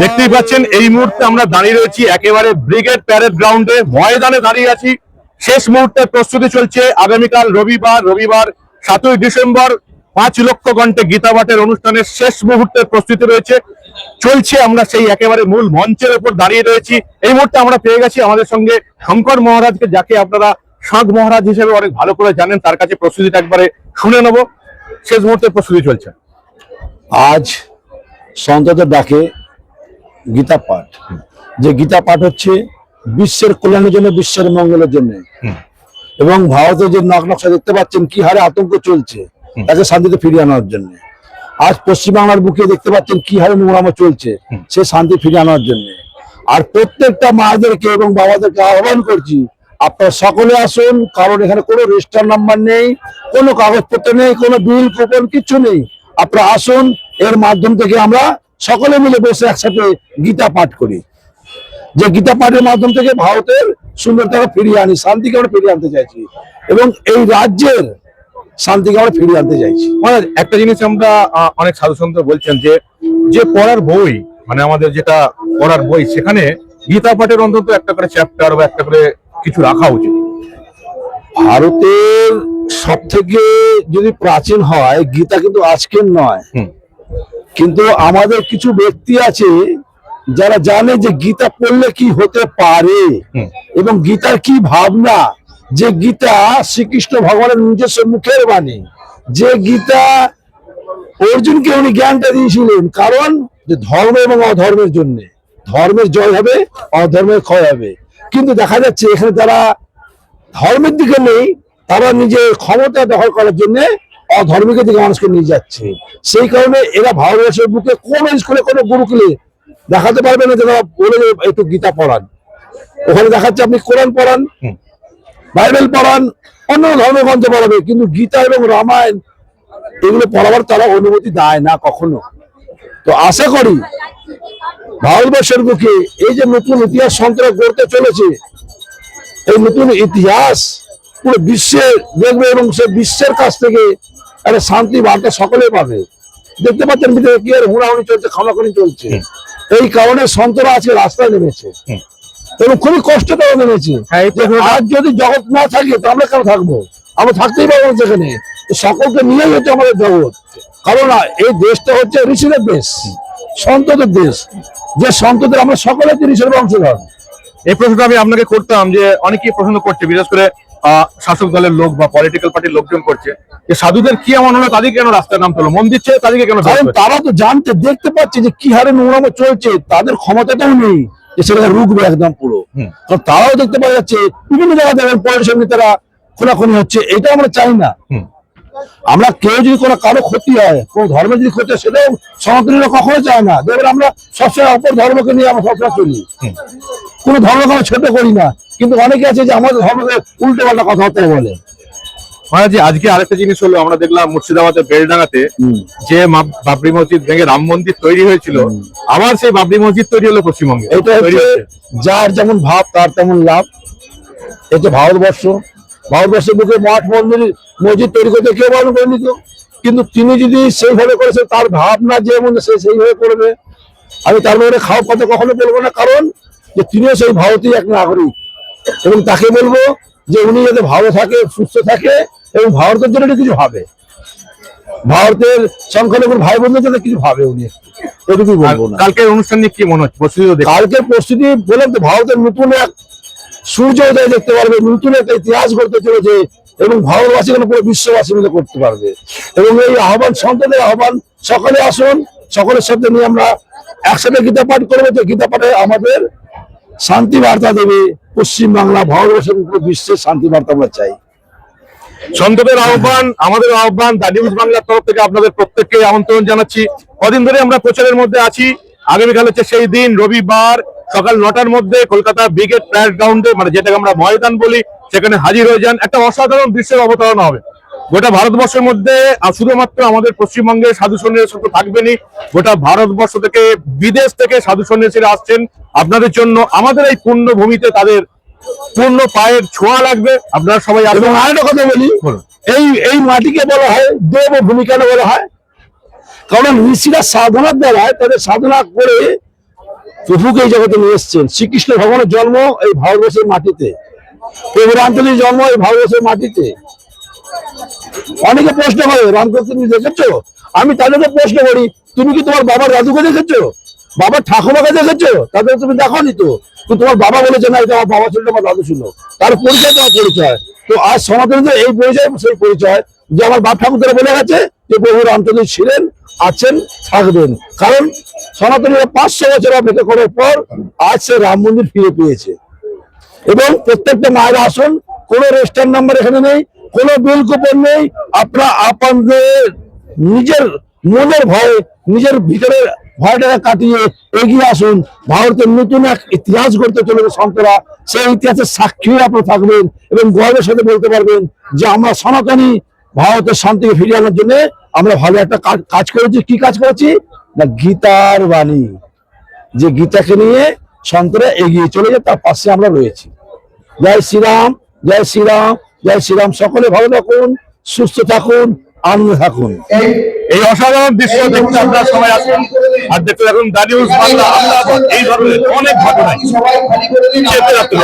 দেখতেই পাচ্ছেন, এই মুহূর্তে আমরা দাঁড়িয়ে রয়েছি একেবারে ব্রিগেড প্যারেড গ্রাউন্ডে। ময়দানে দাঁড়িয়ে আছি। শেষ মুহূর্তে প্রস্তুতি চলছে আগামীকাল রবিবার রবিবার সাতই ডিসেম্বর, পাঁচ লক্ষ ঘন্টে গীতা পাঠের অনুষ্ঠানের শেষ মুহূর্তের প্রস্তুতি রয়েছে। চলছে আমরা সেই একেবারে মূল মঞ্চের উপর দাঁড়িয়ে রয়েছি। এই মুহূর্তে আমরা পেয়ে গেছি আমাদের সঙ্গে শঙ্কর মহারাজকে, যাকে আপনারা শাঁখ মহারাজ হিসেবে অনেক ভালো করে জানেন, তার কাছে প্রস্তুতিটা একবারে শুনে নেব। শেষ মুহূর্তে প্রস্তুতি চলছে। আজ সন্তদের ডাকে গীতা পাঠ। যে গীতা পাঠ হচ্ছে বিশ্বের কল্যাণের জন্য, বিশ্বের মঙ্গলের জন্য। এবং ভারতের যে নক নকশা দেখতে পাচ্ছেন, কি হারে আতঙ্ক চলছে, তাকে শান্তিতে ফিরিয়ে আনার জন্য। আজ পশ্চিমবাংলার বুকে দেখতে পাচ্ছেন, কি হারে নোংরামো চলছে, সে শান্তি ফিরিয়ে আনার জন্য। আর প্রত্যেকটা মাদেরকে এবং বাবাদেরকে আহ্বান করছি আপনারা সকলে আসুন, কারণ এখানে কোনো রেজিস্টার নাম্বার নেই, কোনো কাগজপত্র নেই, কোনো বিল কুপন কিচ্ছু নেই। আপনারা আসুন, এর মাধ্যম থেকে আমরা সকলে মিলে বসে একসাথে গীতা পাঠ করি। যে গীতা পাঠের মাধ্যম থেকে ভারতের সুন্দরতাকে ফিরিয়ে আনি, শান্তিকে আমরা ফিরিয়ে আনতে চাইছি। এবং এই রাজ্যের শান্তিকে আমরা ফিরিয়ে আনতে চাইছি। মানে একটা জিনিস আমরা অনেক সাধু বলছেন যে যে পড়ার বই মানে আমাদের যেটা পড়ার বই, সেখানে গীতা পাঠের অন্তত একটা করে চ্যাপ্টার বা একটা করে কিছু রাখা উচিত। ভারতের সব থেকে যদি প্রাচীন হয় গীতা কিন্তু আজকের নয়। কিন্তু আমাদের কিছু ব্যক্তি আছে যারা জানে যে গীতা পড়লে কি হতে পারে এবং গীতার কি ভাবনা যে গীতা শ্রীকৃষ্ণ ভগবানের নিজস্ব মুখের বাণী যে গীতা অর্জুনকে উনি জ্ঞানটা দিয়েছিলেন কারণ যে ধর্ম এবং অধর্মের জন্য। ধর্মের জয় হবে অধর্মের ক্ষয় হবে। কিন্তু দেখা যাচ্ছে এখানে যারা ধর্মের দিকে নেই তারা নিজের ক্ষমতা দখল করার জন্য অধর্মিকের দিকে মানুষকে নিয়ে যাচ্ছে। সেই কারণে এরা ভারতবর্ষের বুকে কোন স্কুলে কোনো গুরুকুলে দেখাতে পারবে না যারা বলে একটু গীতা পড়ান। ওখানে দেখাচ্ছে আপনি কোরআন পড়ান বাইবেল পড়ান অন্য ধর্মগ্রন্থ পড়াবে কিন্তু গীতা এবং রামায়ণ এগুলো পড়াবার তারা অনুমতি দেয় না কখনো। তো আশা করি ভারতবর্ষের বুকে এই যে নতুন ইতিহাস সন্ত্রাস গড়তে চলেছে এই নতুন ইতিহাস পুরো বিশ্বে দেখবে এবং সে বিশ্বের কাছ থেকে একটা শান্তি বার্তা সকলে পাবে দেখতে পাচ্ছেন ভিতরে কি আর হুড়াহুড়ি চলছে খামাখানি চলছে। এই কারণে সন্তরা আজকে রাস্তায় নেমেছে। এবং খুবই কষ্ট তারা নেমেছে। হ্যাঁ, আজ যদি জগৎ না থাকে তো আমরা কেন থাকব? আমরা থাকতেই পারব না সেখানে। তো সকলকে নিয়েই যেতে আমাদের জগৎ। কারণ এই দেশটা হচ্ছে ঋষিদের দেশ সন্তদের দেশ। যে সন্তদের আমরা সকলে ঋষির বংশধর। এই প্রশ্নটা আমি আপনাকে করতাম যে অনেকেই প্রশ্ন করছে বিশেষ করে আহ, শাসক দলের লোক বা পলিটিক্যাল পার্টির লোকজন করছে যে সাধুদের কি এমন হলো তাদেরকে কেন রাস্তায় নাম হলো মন্দির ছেড়ে তাদেরকে কেন তারা তো জানতে দেখতে পাচ্ছে যে কি হারে নোংরামো চলছে তাদের ক্ষমতাটাও নেই যে সেটাকে রুখবে একদম পুরো। কারণ তারাও দেখতে পাওয়া যাচ্ছে বিভিন্ন জায়গায় দেখেন পলিটিশিয়ান নেতারা খোলাখুলি হচ্ছে এটা আমরা চাই না। আমরা কেউ যদি কোনো কারও ক্ষতি হয় কোন ধর্মের যদি ক্ষতি হয় সেটাও সনাতনীরা কখনো চায় না। দেখবেন আমরা সবসময় অপর ধর্মকে নিয়ে আমরা সবসময় চলি। কোনো ধর্মকে আমরা ছোট করি না। কিন্তু অনেকে আছে যে আমাদের ধর্মকে উল্টো পাল্টা কথাবার্তা বলে। মহারাজি আজকে আরেকটা জিনিস হলো আমরা দেখলাম মুর্শিদাবাদের বেলডাঙ্গাতে যে বাবরি মসজিদ ভেঙে রাম মন্দির তৈরি হয়েছিল আবার সেই বাবরি মসজিদ তৈরি হলো পশ্চিমবঙ্গে। এটা। যার যেমন ভাব তার তেমন লাভ। এটা ভারতবর্ষ। ভারতবর্ষের বুকে মাঠ মন্দির মসজিদ তৈরি করতে কেউ বারণ করেনি তো? কিন্তু তিনি যদি সেইভাবে করেছে তার ভাবনা যেমন সে সেইভাবে করবে আমি তার মধ্যে খাওয়া কথা কখনো বলব না। কারণ যে তিনিও সেই ভারতীয় এক নাগরিক। এবং তাকে বলব যে উনি যাতে ভালো থাকে সুস্থ থাকে এবং ভারতের জন্য কিছু ভাবে। ভারতের সংখ্যালঘুর ভাই বোনদের জন্য কিছু ভাবে উনি এটুকুই বলব না। কালকের অনুষ্ঠান নিয়ে কি মনে হচ্ছে? কালকের প্রস্তুতি বললাম তো ভারতের নতুন এক সূর্য উদয় দেখতে পারবে, নতুন একটা ইতিহাস গড়তে চলেছে এবং ভারতবাসী কেন পুরো বিশ্ববাসী মিলে করতে পারবে। এবং এই আহ্বান সন্তানের আহ্বান, সকলে আসুন, সকলের সাথে নিয়ে আমরা একসাথে গীতা পাঠ করব। যে গীতা পাঠে আমাদের শান্তি বার্তা দেবে। পশ্চিম বাংলা, ভারতবর্ষের পুরো বিশ্বের শান্তি বার্তা আমরা চাই। সন্তদের আহ্বান, আমাদের আহ্বান দা নিউজ বাংলার তরফ থেকে আপনাদের প্রত্যেককে আমন্ত্রণ জানাচ্ছি। কদিন ধরে আমরা প্রচারের মধ্যে আছি। আগামীকাল হচ্ছে সেই দিন, রবিবার। সকাল নটার মধ্যে কলকাতা ব্রিগেড প্যারেড গ্রাউন্ডে মানে যেটাকে আমরা ময়দান বলি সেখানে হাজির হয়ে যান। একটা অসাধারণ দৃশ্যের অবতারণা হবে। গোটা ভারতবর্ষের মধ্যে শুধুমাত্র আমাদের পশ্চিমবঙ্গের সাধু সন্ন্যাসী শুধু থাকবেনি গোটা ভারতবর্ষ থেকে বিদেশ থেকে সাধু সন্ন্যাসীরা আসছেন। আপনাদের জন্য আমাদের এই পূর্ণ ভূমিতে তাদের পূর্ণ পায়ের ছোঁয়া লাগবে। আপনারা সবাই এবং আরেকটা কথা বলি। এই এই মাটিকে বলা হয় দেব ভূমিকা বলা হয়। কারণ ঋষিরা সাধনার দ্বারা তাদের সাধনা করে প্রভুকে এই জগতে নিয়ে এসছেন। শ্রীকৃষ্ণ ভগবানের জন্ম এই ভারতবর্ষের মাটিতে। প্রভু রামচন্দ্রের জন্ম এই ভারতবর্ষের মাটিতে। অনেকে প্রশ্ন করে, রামকৃষ্ণ, তুমি দেখেছ? আমি তাদেরকে প্রশ্ন করি, তুমি কি তোমার বাবার দাদুকে দেখেছ? বাবার ঠাকুমাকে দেখেছ? তাদের তুমি দেখোনি তো? তোমার বাবা বলেছে, না, এটা আমার বাবা ছিল আমার দাদু ছিল। তার পরিচয় তোমার পরিচয়। তো আজ সনাতনীদের এই পরিচয়, সেই পরিচয় যে আমার বাপ ঠাকুর বলে গেছে যে প্রভু রামচন্দ্র ছিলেন আছেন, থাকবেন। কারণ সনাতনীরা পাঁচশো বছর অপেক্ষা করার পর আজ সে রাম মন্দির ফিরে পেয়েছে। এবং প্রত্যেকটা মায়ের আসন, কোনো রেজিস্টার নাম্বার এখানে নেই, কোনো বিল কুপন নেই। আপনারা আপনাদের নিজের মনের ভয়ে, নিজের ভিতরের ভয়টাকে কাটিয়ে এগিয়ে আসুন। ভারতের নতুন এক ইতিহাস গড়তে চলেছে সন্তরা সেই ইতিহাসের সাক্ষী আপনারা থাকবেন এবং গর্বের সাথে বলতে পারবেন যে আমরা সনাতনী ভারতের শান্তিকে ফিরিয়ে আনার জন্য আমরা ভালো একটা কাজ- করেছি। কি কাজ করেছি? না গীতার বাণী। যে গীতাকে নিয়ে সন্তরা এগিয়ে চলে যায় তার পাশে আমরা রয়েছি। জয় শ্রীরাম জয় শ্রীরাম জয় শ্রীরাম। সকলে ভালো থাকুন সুস্থ থাকুন আনন্দ থাকুন। এই অসাধারণ দৃশ্য দেখতে আপনারা সবাই আসুন। আর দেখতে থাকুন দা নিউজ বাংলা এই ধরনের অনেক ঘটনায় সবাই খালি করে দিন। চেপে রাখতে